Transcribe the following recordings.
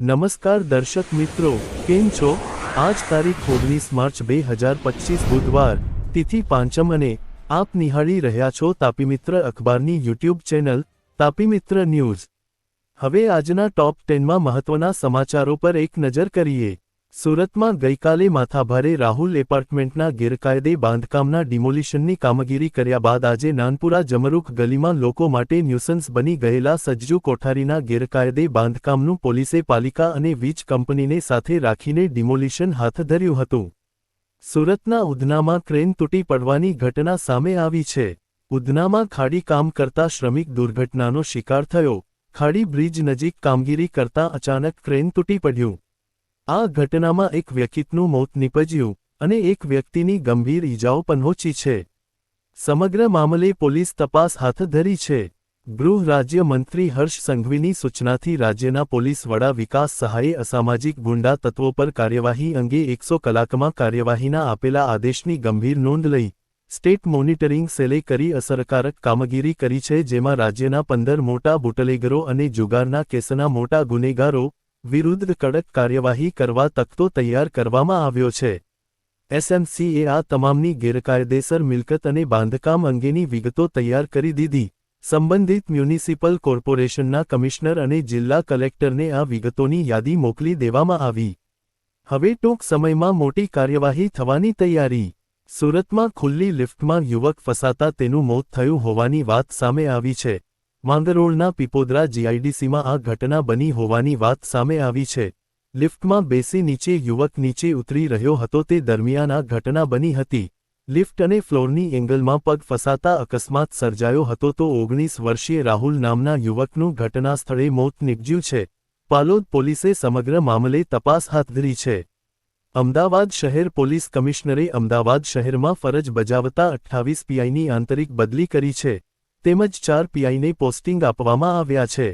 નમસ્કાર દર્શક મિત્રો, કેમ છો? આજ તારીખ ઓગણીસ માર્ચ બે હજાર પચીસ બુધવાર, તિથિ પાંચમ અને આપ નિહાળી રહ્યા છો તાપી મિત્ર અખબારની યુટ્યુબ ચેનલ, તાપી મિત્ર ન્યૂઝ. હવે આજના ટોપ ટેનમાં મહત્વના સમાચારો પર એક નજર કરીએ. સુરતમાં ગઈકાલે માથાભારે રાહુલ એપાર્ટમેન્ટના ગેરકાયદે બાંધકામના ડિમોલિશનની કામગીરી કર્યા બાદ આજે નાનપુરા જમરૂખ ગલીમાં લોકો માટે ન્યુસન્સ બની ગયેલા સજ્જુ કોઠારીના ગેરકાયદે બાંધકામનું પોલીસે પાલિકા અને વીજ કંપનીને સાથે રાખીને ડિમોલિશન હાથ ધર્યું હતું. સુરતના ઉધનામાં ક્રેન તૂટી પડવાની ઘટના સામે આવી છે. ઉધનામાં ખાડી કામ કરતા શ્રમિક દુર્ઘટનાનો શિકાર થયો. ખાડી બ્રિજ નજીક કામગીરી કરતા અચાનક ક્રેન તૂટી પડ્યું. આ ઘટનામાં એક વ્યક્તિનું મોત નીપજ્યું અને એક વ્યક્તિની ગંભીર ઈજાઓ પહોંચી છે. સમગ્ર મામલે પોલીસ તપાસ હાથ ધરી છે. ગૃહ રાજ્ય મંત્રી હર્ષ સંઘવીની સૂચનાથી રાજ્યના પોલીસ વડા વિકાસ સહાયે અસામાજિક ગુંડા તત્વો પર કાર્યવાહી અંગે એકસો કલાકમાં કાર્યવાહીના આપેલા આદેશની ગંભીર નોંધ લઈ, સ્ટેટ મોનિટરિંગ સેલે કરી અસરકારક કામગીરી કરી છે જેમાં રાજ્યના પંદર મોટા બુટલેગરો અને જુગારના કેસના મોટા ગુનેગારો વિરુદ્ધ કડક કાર્યવાહી કરવા તખતો તૈયાર કરવામાં આવ્યો છે. એસએમસીએ આ તમામની ગેરકાયદેસર મિલકત અને બાંધકામ અંગેની વિગતો તૈયાર કરી દીધી. સંબંધિત મ્યુનિસિપલ કોર્પોરેશનના કમિશનર અને જિલ્લા કલેક્ટરને આ વિગતોની યાદી મોકલી દેવામાં આવી. હવે ટૂંક સમયમાં મોટી કાર્યવાહી થવાની તૈયારી. સુરતમાં ખુલ્લી લિફ્ટમાં યુવક ફસાતા તેનું મોત થયું હોવાની વાત સામે આવી છે. માંગરોળના પીપોદરા જીઆઈડીસીમાં આ ઘટના બની હોવાની વાત સામે આવી છે. લિફ્ટમાં બેસી નીચે યુવક નીચે ઉતરી રહ્યો હતો તે દરમિયાન આ ઘટના બની હતી. લિફ્ટ અને ફ્લોરની એંગલમાં પગ ફસાતા અકસ્માત સર્જાયો હતો તો ઓગણીસ વર્ષીય રાહુલ નામના યુવકનું ઘટના સ્થળે મોત નીપજ્યું છે. પાલોદ પોલીસે સમગ્ર મામલે તપાસ હાથ ધરી છે. અમદાવાદ શહેર પોલીસ કમિશનરે અમદાવાદ શહેરમાં ફરજ બજાવતા અઠ્ઠાવીસ પીઆઈની આંતરિક બદલી કરી છે. તેમજ ચાર પીઆઈને પોસ્ટિંગ આપવામાં આવ્યા છે.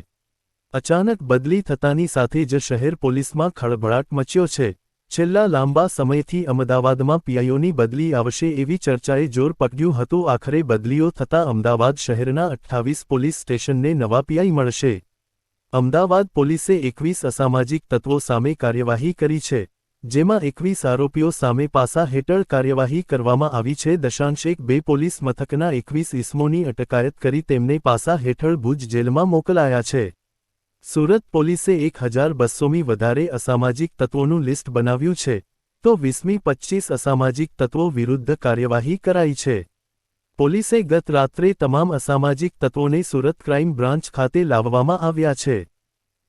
અચાનક બદલી થતાની સાથે જ શહેર પોલીસમાં ખળભળાટ મચ્યો છે. છેલ્લા લાંબા સમયથી અમદાવાદમાં પીઆઈઓની બદલી આવશે એવી ચર્ચાએ જોર પકડ્યું હતું. આખરે બદલીઓ થતાં અમદાવાદ શહેરના અઠ્ઠાવીસ પોલીસ સ્ટેશનને નવા પીઆઈ મળશે. અમદાવાદ પોલીસે એકવીસ અસામાજિક તત્વો સામે કાર્યવાહી કરી છે. જેમાં એકવીસ આરોપીઓ સામે પાસા હેઠળ કાર્યવાહી કરવામાં આવી છે. દશાંશ એક બે પોલીસ મથકના એકવીસ ઇસમોની અટકાયત કરી તેમને પાસા હેઠળ ભુજ જેલમાં મોકલાયા છે. સુરત પોલીસે એક હજાર બસોમી વધારે અસામાજિક તત્વોનું લિસ્ટ બનાવ્યું છે. તો વીસમી પચ્ચીસ અસામાજિક તત્વો વિરુદ્ધ કાર્યવાહી કરાઈ છે. પોલીસે ગત રાત્રે તમામ અસામાજિક તત્વોને સુરત ક્રાઇમ બ્રાન્ચ ખાતે લાવવામાં આવ્યા છે.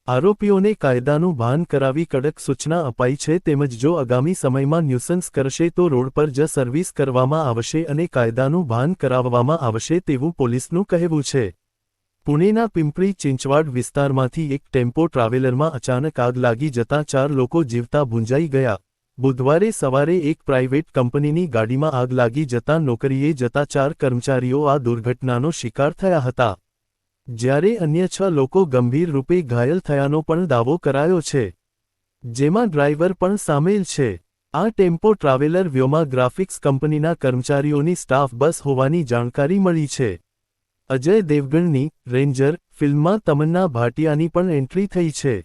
આરોપીઓને કાયદાનું ભાન કરાવી કડક સૂચના અપાઈ છે તેમજ જો આગામી સમયમાં ન્યુસન્સ કરશે તો રોડ પર જ સર્વિસ કરવામાં આવશે અને કાયદાનું ભાન કરાવવામાં આવશે તેવું પોલીસનું કહેવું છે. પુણેના પિંપરી ચિંચવાડ વિસ્તારમાંથી એક ટેમ્પો ટ્રાવેલરમાં અચાનક આગ લાગી જતાં ચાર લોકો જીવતા ભૂંજાઈ ગયા. બુધવારે સવારે એક પ્રાઇવેટ કંપનીની ગાડીમાં આગ લાગી જતાં નોકરીએ જતા ચાર કર્મચારીઓ આ દુર્ઘટનાનો શિકાર થયા હતા. જ્યારે અન્ય છ લોકો ગંભીર રૂપે ઘાયલ થયાનો પણ દાવો કરાયો છે, જેમાં ડ્રાઈવર પણ સામેલ છે. આ ટેમ્પો ટ્રાવેલર વ્યોમા ગ્રાફિક્સ કંપનીના કર્મચારીઓની સ્ટાફ બસ હોવાની જાણકારી મળી છે. અજય દેવગણની રેન્જર ફિલ્મમાં તમન્ના ભાટિયાની પણ એન્ટ્રી થઈ છે.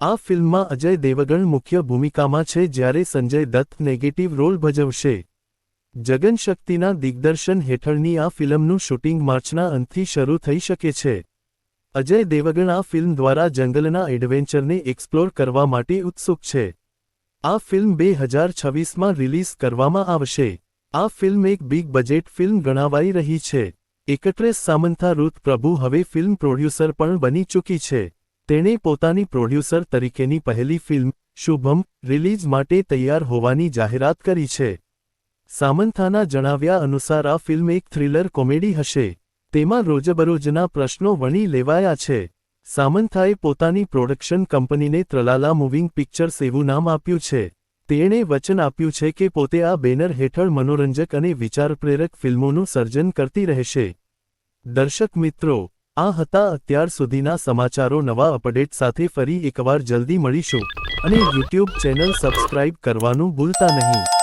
આ ફિલ્મમાં અજય દેવગણ મુખ્ય ભૂમિકામાં છે જ્યારે સંજય દત્ત નેગેટિવ રોલ ભજવશે. જગન શક્તિના દિગ્દર્શન હેઠળની આ ફિલ્મનું શૂટિંગ માર્ચના અંતથી શરૂ થઈ શકે છે. અજય દેવગણ આ ફિલ્મ દ્વારા જંગલના એડવેન્ચરને એક્સપ્લોર કરવા માટે ઉત્સુક છે. આ ફિલ્મ બે હજાર છવ્વીસમાં રિલીઝ કરવામાં આવશે. આ ફિલ્મ એક બિગ બજેટ ફિલ્મ ગણાવાઈ રહી છે. એકટ્રેસ સામંથા રૂથ પ્રભુ હવે ફિલ્મ પ્રોડ્યુસર પણ બની ચૂકી છે. તેણે પોતાની પ્રોડ્યુસર તરીકેની પહેલી ફિલ્મ, શુભમ, રિલીઝ માટે તૈયાર હોવાની જાહેરાત કરી છે. સામંથાના જણાવ્યા અનુસાર આ ફિલ્મ એક થ્રિલર કોમેડી હશે. તેમાં રોજબરોજના પ્રશ્નો વણી લેવાયા છે. સામંથાએ પોતાની પ્રોડક્શન કંપનીને ત્રલાલા મૂવિંગ પિક્ચર્સ એવું નામ આપ્યું છે. તેણે વચન આપ્યું છે કે પોતે આ બેનર હેઠળ મનોરંજક અને વિચારપ્રેરક ફિલ્મોનું સર્જન કરતી રહેશે. દર્શક મિત્રો, આ હતા અત્યાર સુધીના સમાચારો. નવા અપડેટ સાથે ફરી એકવાર જલ્દી મળીશું. અને યુટ્યુબ ચેનલ સબસ્ક્રાઇબ કરવાનું ભૂલતા નહીં.